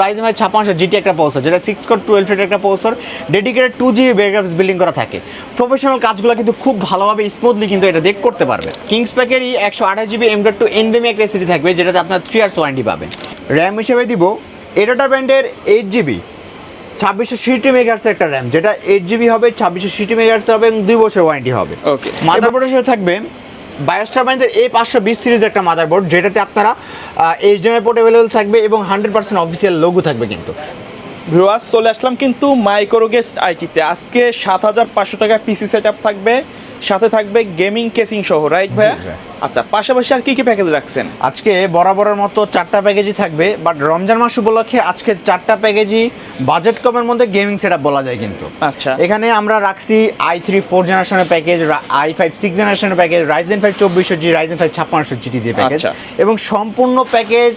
Ryzen five ছাপ্পান্ন GT একটা processor যেটা সিক্স কোর টুয়েলভ এর একটা processor dedicated two GB backups building করা থাকে। প্রফেশনাল কাজগুলো কিন্তু খুব ভালোভাবে স্মুথলি কিন্তু এটা দেখ করতে পারবে। কিংস প্যাকেরই একশো আঠাশ জিবি এম ডট টু এনবিএম একটা এসিডি থাকবে যেটাতে আপনার থ্রি ইয়ার্স ওয়ারেন্টি পাবেন। র্যাম হিসেবে দিব এডাটা ব্র্যান্ডের এইট জিবি ছাব্বিশশো সিটি মেগাহার্সের একটা র্যাম যেটা এইট জিবি হবে ছাব্বিশশো সিটি মেগাহার্স হবে এবং দুই বছর ওয়ারেন্টি হবে। Okay. মাদারবোর্ডের সাথে থাকবে বায়োস্টার এই পাঁচশো বিশ সিরিজ একটা মাদারবোর্ড যেটাতে আপনারা এইচডিএমআই পোর্ট অ্যাভেলেবেল থাকবে এবং হান্ড্রেড পার্সেন্ট অফিসিয়াল লোগো থাকবে কিন্তু। ভিউয়ার্স চলে আসলাম কিন্তু মাইক্রোগেস্ট আইটিতে। আজকে সাত হাজার পাঁচশো টাকা পিসি সেট থাকবে। সাথে থাকবে গেমিং কেসিং সহ রাইট ভাইয়া। আচ্ছা পাশাপাশি আর কি কি প্যাকেজ রাখছেন আজকে বরাবরের মতো চারটা প্যাকেজই থাকবে বাট রমজান মাস উপলক্ষে আজকে চারটা প্যাকেজই বাজেট কমের মধ্যে গেমিং সেট বলা যায় কিন্তু আচ্ছা। এখানে আমরা রাখছি আই থ্রি ফোর জেনারেশনের প্যাকেজ আই ফাইভ সিক্স জেনারেশনের প্যাকেজ রাইজেন ফাইভ চব্বিশশো জি রাইজেন ফাইভ ছাপ্পান্নশো জিটি দিয়ে প্যাকেজ আচ্ছা। এবং সম্পূর্ণ প্যাকেজ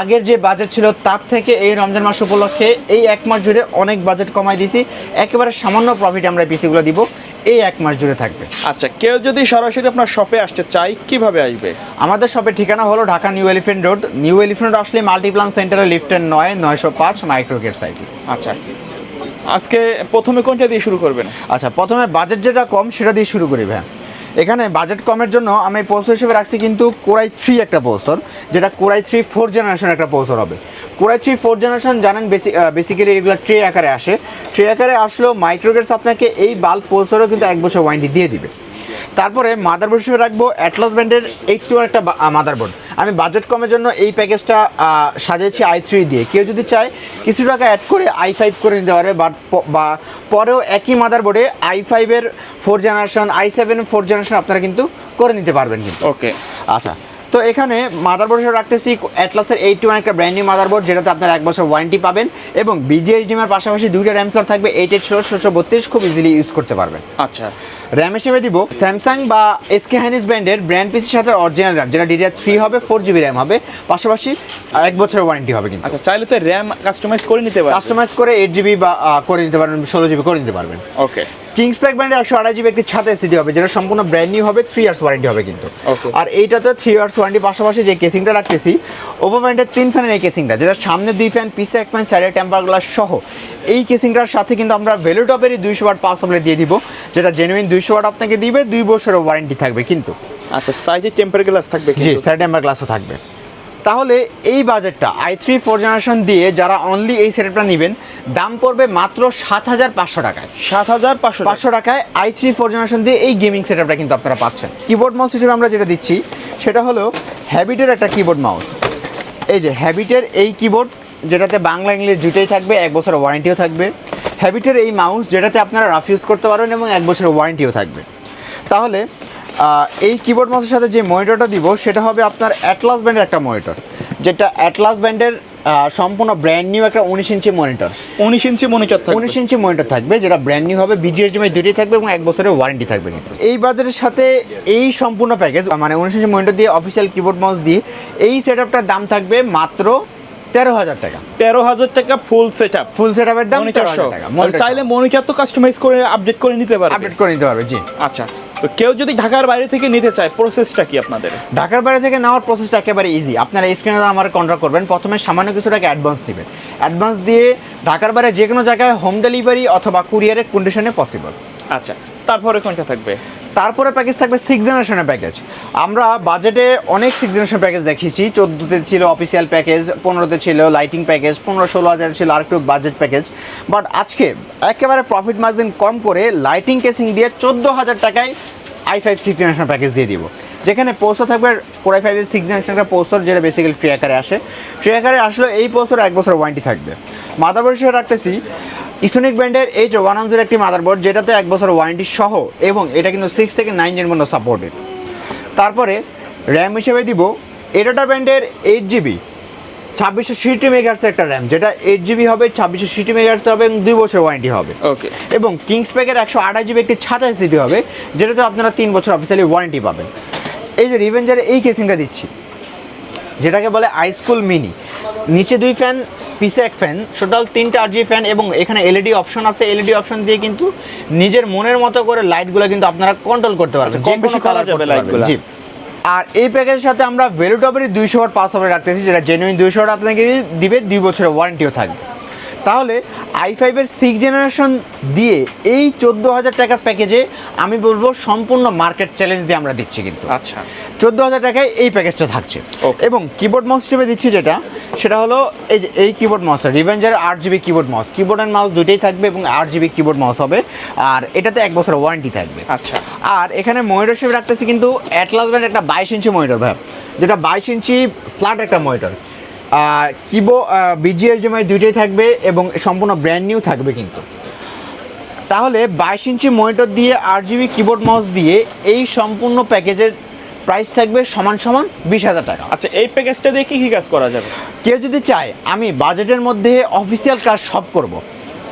আগের যে বাজেট ছিল তার থেকে এই রমজান মাস উপলক্ষে এই এক মাস জুড়ে অনেক বাজেট কমাই দিয়েছি একেবারে সামান্য প্রফিট আমরা পিসিগুলো দিব এই এক মাস জুড়ে থাকবে। আচ্ছা কেউ যদি সরাসরি আপনার শপে আসতে চায় কীভাবে আসবে? আমাদের শপের ঠিকানা হলো Dhaka New Elephant Road. New Elephant Road আসলে মাল্টিপ্লান সেন্টারে লিফটের নয় নয়শো পাঁচ মাইক্রোগেট সাইকেল আচ্ছা আজকে প্রথমে কোনটা দিয়ে শুরু করবেন? আচ্ছা প্রথমে বাজেট যেটা কম সেটা দিয়ে শুরু করি ভাই এখানে বাজেট কমের জন্য আমি প্রসেসর হিসেবে রাখছি কিন্তু কোরাই থ্রি একটা প্রসেসর যেটা core i three four generation একটা প্রসেসর হবে। Core i three four generation জানেন বেসি বেসিক্যালি এগুলো ট্রে আকারে আসে। ট্রে আকারে আসলেও মাইক্রোগেটস আপনাকে এই বাল্ব প্রসেসরও কিন্তু এক বছর ওয়ারেন্টি দিয়ে দিবে। তারপরে মাদারবোর্ড হিসেবে রাখব অ্যাটলাস ব্র্যান্ডের একটু একটা মাদারবোর্ড আমি বাজেট কমের জন্য এই প্যাকেজটা সাজিয়েছি আই থ্রি দিয়ে। কেউ যদি চায় কিছু টাকা অ্যাড করে আই ফাইভ করে নিতে পারে বাট বা পরেও একই মাদারবোর্ডে আই ফাইভের four generation i seven four generation আপনারা কিন্তু করে নিতে পারবেন কিন্তু। ওকে আচ্ছা তো এখানে মাদারবোর্ড হিসেবে রাখতেছি অ্যাটলাসের এইট টু একটা ব্র্যান্ড নিউ মাদারবোর্ড যেটাতে আপনারা এক বছর ওয়ারেন্টি পাবেন এবং বিজিএইচডিএমের পাশাপাশি দুইটা র্যাম স্লট থাকবে এইট এইট ষোলো ষোলো বত্রিশ খুব ইজিলি ইউজ করতে পারবেন। আচ্ছা। র্যাম হিসেবে দিব স্যামসাং বা এসকে হাইনিস ব্র্যান্ডের ব্র্যান্ড পিসির সাথে অরিজিনাল র্যাম যেটা ডিডিআর থ্রি হবে ফোর জিবি র্যাম হবে পাশাপাশি এক বছরের ওয়ারেন্টি হবে কিন্তু। আচ্ছা চাইলে তো র্যাম কাস্টমাইজ করে নিতে পারবেন। কাস্টমাইজ করে এইট জিবি বা করে নিতে পারবেন ষোলো জিবি করে নিতে পারবেন। ওকে কিংস প্যাক ব্র্যান্ডের একশো আড়াই জিবি একটি ছাতা এসিডি হবে যেটা সম্পূর্ণ ব্র্যান্ড নিউ হবে থ্রি ইয়ার্স ওয়ারেন্টি হবে কিন্তু। আর এইটাতে থ্রি ইয়ার্স ওয়ারেন্টি পাশাপাশি যে কেসিংটা রাখতেছি ওভো ব্র্যান্ডের তিন ফ্যানের এই কেসিংটা যেটা সামনে দুই ফ্যান পিসে এক ফ্যান সাইডের টেম্পার গ্লাস সহ এই কেসিংটার সাথে কিন্তু আমরা ভেলুটপেরই দুইশো ওয়াট পাওয়ার সাপ্লাই দিয়ে দিব যেটা জেনুইন দুইশো ওয়াট আপনাকে দিবে দুই বছরের ওয়ারেন্টি থাকবে কিন্তু। আচ্ছা সাইডে টেম্পার গ্লাস থাকবে জি সাইড টেম্পার গ্লাসও থাকবে। তাহলে এই বাজেটটা আই থ্রি ফোর জেনারেশন দিয়ে যারা অনলি এই সেটআপটা নেবেন দাম পড়বে মাত্র সাত হাজার পাঁচশো টাকায়। সাত হাজার পাঁচশো পাঁচশো টাকায় আই থ্রি ফোর জেনারেশন দিয়ে এই গেমিং সেটআপটা কিন্তু আপনারা পাচ্ছেন। কিবোর্ড মাউস হিসেবে আমরা যেটা দিচ্ছি সেটা হলো হ্যাবিটের একটা কিবোর্ড মাউস এই যে হ্যাবিটের এই কিবোর্ড যেটাতে বাংলা ইংলিশ দুটোই থাকবে এক বছর ওয়ারেন্টিও থাকবে। হ্যাবিটের এই মাউস যেটাতে আপনারা রাফ ইউজ করতে পারবেন এবং এক বছর ওয়ারেন্টিও থাকবে। তাহলে এই কিবোর্ড মাউসের সাথে যে মনিটরটা দিব সেটা হবে আপনার অ্যাটলাস ব্যান্ডের একটা মনিটর যেটা অ্যাটলাস ব্যান্ডের সম্পূর্ণ ব্র্যান্ড নিউ একটা উনিশ ইঞ্চি মনিটর উনিশ ইঞ্চি মনিটর থাকবে। উনিশ ইঞ্চি মনিটর থাকবে যেটা ব্র্যান্ড নিউ হবে বিজিএসডিএমআই দুটোই থাকবে এবং এক বছরের ওয়ারেন্টি থাকবে কিন্তু। এই বাজারের সাথে এই সম্পূর্ণ প্যাকেজ মানে উনিশ ইঞ্চি মনিটর দিয়ে অফিসিয়াল কিবোর্ড মাউস দিয়ে এই সেট আপটার দাম থাকবে মাত্র তেরো হাজার টাকা। তেরো হাজার টাকা full set up full set আপের দাম তেরো হাজার টাকা চাইলে মনিটর তো কাস্টমাইজ করে আপডেট করে নিতে পারবে। আপডেট করে নিতে পারবে জি। আচ্ছা। তো কেউ যদি ঢাকার বাইরে থেকে নিতে চায় প্রসেসটা কি আপনাদের? ঢাকার বাইরে থেকে নেওয়ার প্রসেসটা একেবারে ইজি আপনারা স্ক্রিনে আমার কন্ট্যাক্ট করবেন। প্রথমে সামান্য কিছু টাকা অ্যাডভান্স দেবেন। অ্যাডভান্স দিয়ে ঢাকার বাইরে যে কোনো জায়গায় হোম ডেলিভারি অথবা কুরিয়ারের কন্ডিশনে পসিবল আচ্ছা তারপরে কোনটা থাকবে? তারপরে প্যাকেজ থাকবে সিক্স জেনারেশনের প্যাকেজ আমরা বাজেটে অনেক সিক্স জেনারেশন প্যাকেজ দেখিয়েছি চোদ্দোতে ছিল অফিসিয়াল প্যাকেজ পনেরোতে ছিল লাইটিং প্যাকেজ পনেরো ষোলো হাজার ছিল আরেকটু বাজেট প্যাকেজ বাট আজকে একেবারে প্রফিট মার্জিন কম করে লাইটিং কেসিং দিয়ে চোদ্দ হাজার টাকায় I five six generation package দিয়ে দিব। যেখানে পোস্টার থাকবে কোরাই ফাইভের সিক্স জেনারেশন একটা পোস্টার যেটা বেসিক্যালি ট্রি আকারে আসে। ট্রি আকারে আসলে এই পোস্টার এক বছর ওয়ারেন্টি থাকবে। মাদারবোর্ড হিসেবে রাখতেছি ইসোনিক ব্র্যান্ডের এই যে ওয়ান জিরো একটি মাদারবোর্ড যেটাতে এক বছর ওয়ারেন্টি সহ এবং এটা কিন্তু সিক্স থেকে নাইন জেন পর্যন্ত সাপোর্টেড তারপরে র্যাম হিসেবে দিব এডাটা ব্র্যান্ডের এইট জিবি ছাব্বিশশো সিটি মেগাহার্সের একটা র্যাম যেটা এইট জিবি হবে ছাব্বিশশো সিটি মেগাহার্স হবে এবং দুই বছর ওয়ারেন্টি হবে। ওকে এবং কিংস প্যাকের একশো আঠাশ জিবি একটি ছাতা সিটি হবে যেটাতে আপনারা তিন বছর অফিসিয়ালি ওয়ারেন্টি পাবেন। এই যে রিভেঞ্জারে এই কেসিংটা দিচ্ছি যেটাকে বলে আইস্কুল মিনি নিচে দুই ফ্যান পিসে এক ফ্যান। টোটাল তিনটা আর জি ফ্যান এবং এখানে এলইডি অপশন আছে। এলইডি অপশন দিয়ে কিন্তু নিজের মনের মতো করে লাইটগুলো কিন্তু আপনারা কন্ট্রোল করতে পারবেন। আচ্ছা, কম বেশি কালার করতে জি। আর এই প্যাকেজের সাথে আমরা ভেলুটপেরই দুইশো ওয়াট পাওয়ার সাপ্লাই রাখতেছি যেটা জেনুইন দুইশো ওয়াট আপনাকে দিবে দুই বছরের ওয়ারেন্টিও থাকবে। তাহলে আই ফাইভের সিক্স জেনারেশন দিয়ে এই চোদ্দ হাজার টাকার প্যাকেজে আমি বলব সম্পূর্ণ মার্কেট চ্যালেঞ্জ দিয়ে আমরা দিচ্ছি কিন্তু। আচ্ছা। চোদ্দ হাজার টাকায় এই প্যাকেজটা থাকছে. এবং কিবোর্ড মাউস হিসেবে দিচ্ছি যেটা সেটা হলো এই যে এই কিবোর্ড মাউসটা রিভেঞ্জার আট GB keyboard mouse keyboard and mouse দুটোই থাকবে এবং আট জিবি কিবোর্ড মাউস হবে। আর এটাতে এক বছর ওয়ারেন্টি থাকবে। আচ্ছা। আর এখানে মনিটর হিসেবে রাখতেছি কিন্তু অ্যাটলাস ব্যান্ড একটা বাইশ ইঞ্চি মনিটর ভাই। যেটা বাইশ ইঞ্চি ফ্ল্যাট একটা মনিটর কিবো বিজিএসডিএমআই দুইটাই থাকবে এবং সম্পূর্ণ ব্র্যান্ড নিউ থাকবে কিন্তু। তাহলে বাইশ ইঞ্চি মনিটর দিয়ে আট জিবি কিবোর্ড মাউস দিয়ে এই সম্পূর্ণ প্যাকেজের প্রাইস থাকবে সমান সমান বিশ হাজার টাকা। আচ্ছা এই প্যাকেজটা দিয়ে কী কী কাজ করা যাবে? কেউ যদি চায় আমি বাজেটের মধ্যে অফিসিয়াল কাজ সব করব।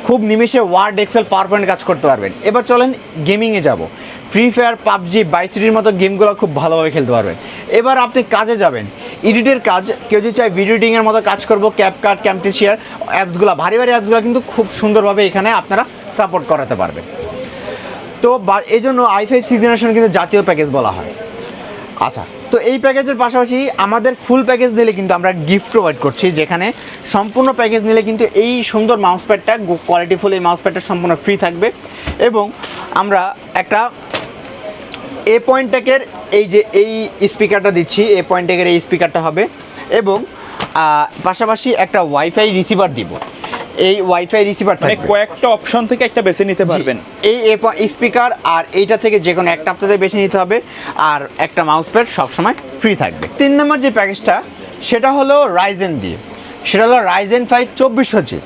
খুব নিমেষে ওয়ার্ড এক্সেল পাওয়ার পয়েন্ট কাজ করতে পারবেন। এবার চলেন গেমিংয়ে যাব। ফ্রি ফায়ার পাবজি বাইসিটির মতো গেমগুলো খুব ভালোভাবে খেলতে পারবেন। এবার আপনি কাজে যাবেন। এডিটের কাজ কেউ যদি চায় ভিডিও এডিটিংয়ের মতো কাজ করব ক্যাপকাট ক্যাম্পটেশিয়ার অ্যাপসগুলো ভারী ভারী অ্যাপসগুলো কিন্তু খুব সুন্দরভাবে এখানে আপনারা সাপোর্ট করাতে পারবেন। তো বা- এই জন্য আই ফাইভ সিক্স জেনারেশন কিন্তু জাতীয় প্যাকেজ বলা হয়। আচ্ছা তো এই প্যাকেজের পাশাপাশি আমাদের ফুল প্যাকেজ নিলে কিন্তু আমরা গিফট প্রোভাইড করছি, যেখানে সম্পূর্ণ প্যাকেজ নিলে কিন্তু এই সুন্দর মাউস প্যাডটা কোয়ালিটিফুল এই মাউস প্যাডটা সম্পূর্ণ ফ্রি থাকবে। এবং আমরা একটা এ পয়েন্ট টেকের এই যে, এই স্পিকারটা দিচ্ছি এ পয়েন্ট টেকের এই স্পিকারটা হবে। এবং পাশাপাশি একটা ওয়াইফাই রিসিভার দিব। এই ওয়াইফাই রিসিভার মানে থাকবে। কয়েকটা অপশন থেকে একটা বেছে নিতে পারবেন। এই স্পিকার আর এইটা থেকে যে কোনো একটা আপনাদের বেছে নিতে হবে। আর একটা মাউস প্যাড সবসময় ফ্রি থাকবে। তিন নম্বর যে প্যাকেজটা সেটা হলো রাইজেন দিয়ে। সেটা হলো রাইজেন ফাইভ চব্বিশশো জি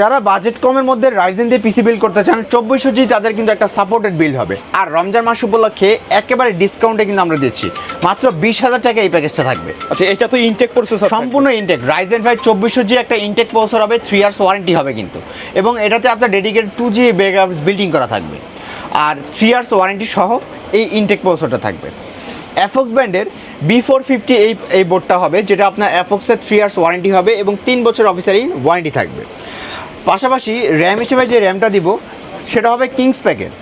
যারা বাজেট কমের মধ্যে রাইজেন দিয়ে পিসি বিল করতে চান চব্বিশশো জি তাদের কিন্তু একটা সাপোর্টেড বিল হবে। আর রমজান মাস উপলক্ষে একেবারে ডিসকাউন্টে কিন্তু আমরা দিচ্ছি। মাত্র বিশ হাজার টাকা এই প্যাকেজটা থাকবে। আচ্ছা এটা তো ইনটেক প্রসেসর সম্পূর্ণ ইনটেক রাইজেন ফাইভ চব্বিশশো জি একটা ইনটেক প্রসেসর হবে থ্রি ইয়ার্স ওয়ারেন্টি হবে কিন্তু। এবং এটাতে আপনার ডেডিকেটেড টু জি বিল্ডিং করা থাকবে। আর থ্রি ইয়ার্স ওয়ারেন্টি সহ এই ইনটেক প্রসেসরটা থাকবে। অ্যাফক্স ব্র্যান্ডের বি ফোর ফিফটি এই এই বোর্ডটা হবে, যেটা আপনার অ্যাফক্সের থ্রি ইয়ার্স ওয়ারেন্টি হবে এবং তিন বছর অফিসারই ওয়ারেন্টি থাকবে। পাশাপাশি র্যাম হিসেবে যে র্যামটা দিব, সেটা হবে কিংস প্যাকের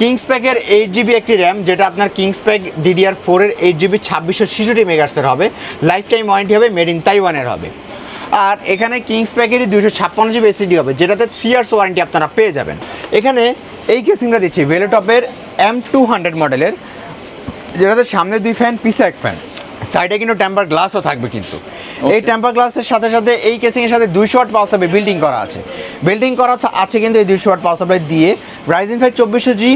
কিংস প্যাকের এইট জিবি একটি র্যাম যেটা আপনার কিংস প্যাক ডিডিআর ফোরের এইট জিবি ছাব্বিশশো ছেষট্টি মেগার্সের হবে লাইফ টাইম ওয়ারেন্টি হবে মেড ইন তাইওয়ানের হবে। আর এখানে কিংস প্যাকেরই দুশো ছাপ্পান্ন জিবি এসিডি হবে, যেটাতে থ্রি ইয়ার্স ওয়ারেন্টি আপনারা পেয়ে যাবেন। এখানে এই কেসিংটা দিচ্ছি ভেলোটপের এম টু হান্ড্রেড মডেলের যেটাতে সামনে দুই ফ্যান পিছে এক ফ্যান সাইডে কিন্তু টেম্পার গ্লাসও থাকবে কিন্তু। এই টেম্পার গ্লাসের সাথে সাথে এই কেসিংয়ের সাথে দুইশো ওয়াট পাওয়ার সাপ্লাই বিল্ডিং করা আছে। বিল্ডিং করা আছে কিন্তু এই দুইশো ওয়াট পাওয়ার সাপ্লাই দিয়ে। রাইজিন ফাইভ চব্বিশশো জি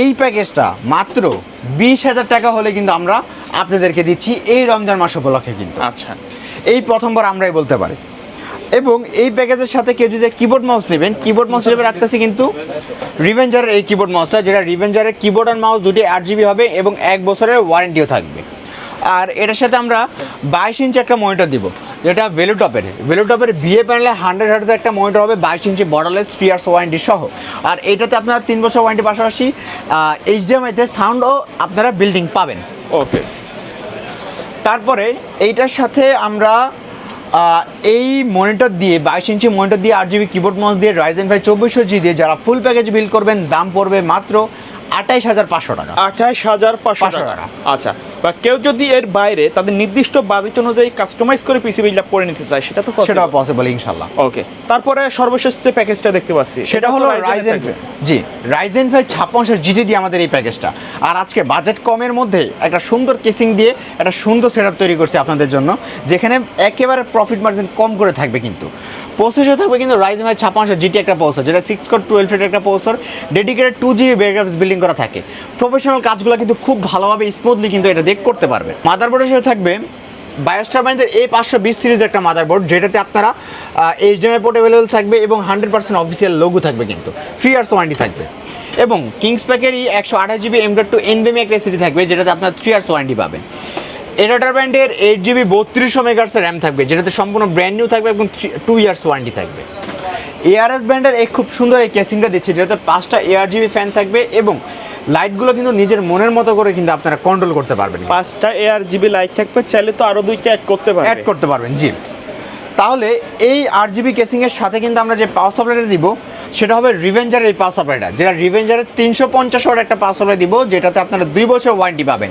এই প্যাকেজটা মাত্র বিশ হাজার টাকা হলে কিন্তু আমরা আপনাদেরকে দিচ্ছি এই রমজান মাস উপলক্ষে কিন্তু। আচ্ছা। এই প্রথমবার আমরাই বলতে পারি। এবং এই প্যাকেজের সাথে কেউ যদি কিবোর্ড মাউস নেবেন কিবোর্ড মাউস হিসেবে রাখতেছি কিন্তু রিভেঞ্জারের এই কিবোর্ড মাউসটা যেটা রিভেঞ্জারের কিবোর্ড আর মাউস দুটি আট জিবি হবে এবং এক বছরের ওয়ারেন্টিও থাকবে। আর এটার সাথে আমরা বাইশ ইঞ্চি একটা মনিটর দিব যেটা ভেলুটপের ভেলুটপের বিয়ে প্যানেলে হান্ড্রেড হার্টের একটা মনিটর হবে বাইশ ইঞ্চি বর্ডারলেস থ্রি ইয়ার্স ওয়ারেন্টি সহ। আর এটাতে আপনারা তিন বছর ওয়ারেন্টি পাশাপাশি এইচডিএমআইতে সাউন্ডও আপনারা বিল্ডিং পাবেন। ওকে তারপরে এইটার সাথে আমরা এই মনিটর দিয়ে বাইশ ইঞ্চি মনিটর দিয়ে আট জিবি কিবোর্ড মাউস দিয়ে রাইজেন ফাইভ চব্বিশশো জি দিয়ে যারা ফুল প্যাকেজ বিল করবেন দাম পড়বে মাত্র আঠাইশ হাজার পাঁচশো টাকা আঠাশ হাজার পাঁচশো 500 টাকা টাকা। আচ্ছা বা কেউ যদি এর বাইরে তাদের নির্দিষ্ট বাজেট অনুযায়ী কাস্টমাইজ করে পিসি করে নিতে চায় সেটা তো সেটা পসিবল ইনশাল্লাহ ওকে তারপরে সর্বশেষ যে প্যাকেজটা দেখতে পাচ্ছি সেটা হলো রাইজেন জি রাইজেন ফাইভ ছাপ্পান্ন জিটি দিয়ে আমাদের এই প্যাকেজটা আর আজকে বাজেট কমের মধ্যে একটা সুন্দর কেসিং দিয়ে একটা সুন্দর সেট তৈরি করছি আপনাদের জন্য যেখানে একেবারে প্রফিট মার্জিন কম করে থাকবে কিন্তু। প্রসেসর থাকবে কিন্তু রাইজেন ফাইভ ছাপ্পান্ন জিটি একটা প্রসেসর যেটা সিক্স কোর টুয়েলভ এর একটা processor dedicated two GB backups building করা থাকে। প্রফেশনাল কাজগুলো কিন্তু খুব ভালোভাবে স্মুথলি কিন্তু এটা দেখ করতে পারবে। মাদারবোর্ডের সাথে থাকবে বায়োস্টারবাইনদের এই পাঁচশো বিশ সিরিজ একটা মাদারবোর্ড যেটাতে আপনারা এইচডিএমআই পোর্ট অ্যাভেলেবেল থাকবে এবং হান্ড্রেড পার্সেন্ট অফিসিয়াল লোগো থাকবে কিন্তু। থ্রি ইয়ার্স ওয়ারেন্টি থাকবে। এবং কিংস প্যাকেরই একশো আঠাশ জিবি এম ডট টু এনবিএম একটা এসিডি থাকবে, যেটাতে আপনার থ্রি ইয়ার্স ওয়ারেন্টি পাবেন। এডাটার ব্র্যান্ডের এইট জিবি বত্রিশশো মেগার্সের র্যাম থাকবে, যেটাতে সম্পূর্ণ ব্র্যান্ড নিউ থাকবে এবং টু ইয়ার্স ওয়ারেন্টি থাকবে। এআরএস ব্র্যান্ডের এই খুব সুন্দর এই কেসিংটা দিচ্ছে, যেটাতে পাঁচটা এআর জিবি ফ্যান থাকবে এবং লাইটগুলো কিন্তু নিজের মনের মতো করে কিন্তু আপনারা কন্ট্রোল করতে পারবেন পাঁচটা এআর জিবি লাইট থাকবে চাইলে তো আরও দুইটা অ্যাড করতে পারবে। অ্যাড করতে পারবেন জি। তাহলে এই আট জিবি কেসিংয়ের সাথে কিন্তু আমরা যে পাওয়ার সাপ্লাইটা দিব সেটা হবে রিভেঞ্জারের এই পাওয়ার সাপ্লাইটা যেটা রিভেঞ্জারের তিনশো পঞ্চাশ ওয়াট একটা পাওয়ার সাপ্লাই দিব যেটাতে আপনারা দুই বছর ওয়ারেন্টি পাবেন।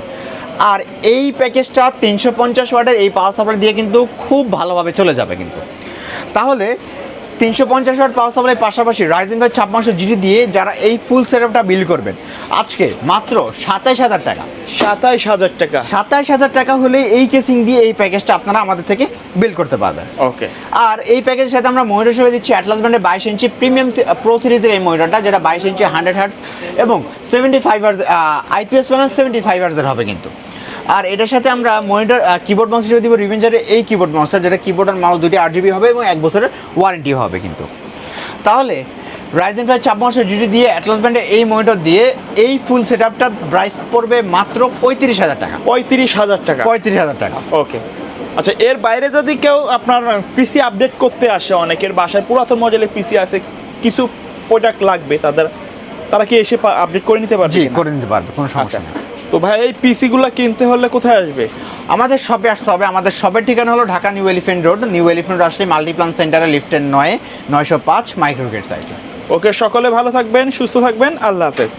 আর এই প্যাকেজটা তিনশো পঞ্চাশ ওয়াটের এই পাওয়ার সাপ্লাই দিয়ে কিন্তু খুব ভালোভাবে চলে যাবে কিন্তু। তাহলে তিনশো পঞ্চাশ ওয়াট পাওয়ার সাপ্লাই পাশাপাশি রাইজেন ভাই ছাপ্পান্নশো জিটি দিয়ে যারা এই ফুল সেটআপটা বিল করবেন আজকে মাত্র সাতাইশ হাজার টাকা। সাতাইশ হাজার টাকা। সাতাইশ হাজার টাকা হলে এই কেসিং দিয়ে এই প্যাকেজটা আপনারা আমাদের থেকে বিল করতে পারবেন। ওকে আর এই প্যাকেজের সাথে আমরা মনিটর হিসেবে দিচ্ছি অ্যাটলাস ব্র্যান্ডের বাইশ ইঞ্চি প্রিমিয়াম প্রো সিরিজের এই মনিটরটা যেটা বাইশ ইঞ্চি হান্ড্রেড হার্টস এবং seventy five hertz IPS panel seventy five হার্সের হবে কিন্তু। আর এটার সাথে আমরা মনিটর কিবোর্ড মাউস হিসেবে দিব রিভেঞ্জারের এই কিবোর্ড মাউসটা যেটা কিবোর্ড আর মাউস দুটি আট জিবি হবে এবং এক বছরের ওয়ারেন্টি হবে কিন্তু। তাহলে রাইজেন ফাইভ ছাপ্পান্নশো জিটি দিয়ে অ্যাটলাস ব্র্যান্ডের এই মনিটর দিয়ে এই ফুল সেট আপটার প্রাইস পড়বে মাত্র পঁয়ত্রিশ হাজার টাকা। পঁয়ত্রিশ হাজার টাকা। পঁয়ত্রিশ হাজার টাকা। ওকে আচ্ছা এর বাইরে যদি কেউ আপনার পিসি আপডেট করতে আসে অনেকের বাসায় পুরাতন মডেলের পিসি আছে কিছু প্রোডাক্ট লাগবে তাদের তারা কি এসে আপডেট করে নিতে পারবে করে নিতে পারবে কোনো আচ্ছা। সমস্যা নেই। তো ভাই এই পিসিগুলো কিনতে হলে কোথায় আসবে? আমাদের শপে আসতে হবে। আমাদের সবের ঠিকানা হলো Dhaka New Elephant Road. New Elephant Road আসলে মাল্টিপ্লান সেন্টারে লিফটের নয় নয়শো পাঁচ মাইক্রোগেট সাইটে। ওকে সকলে ভালো থাকবেন সুস্থ থাকবেন। আল্লাহ হাফেজ।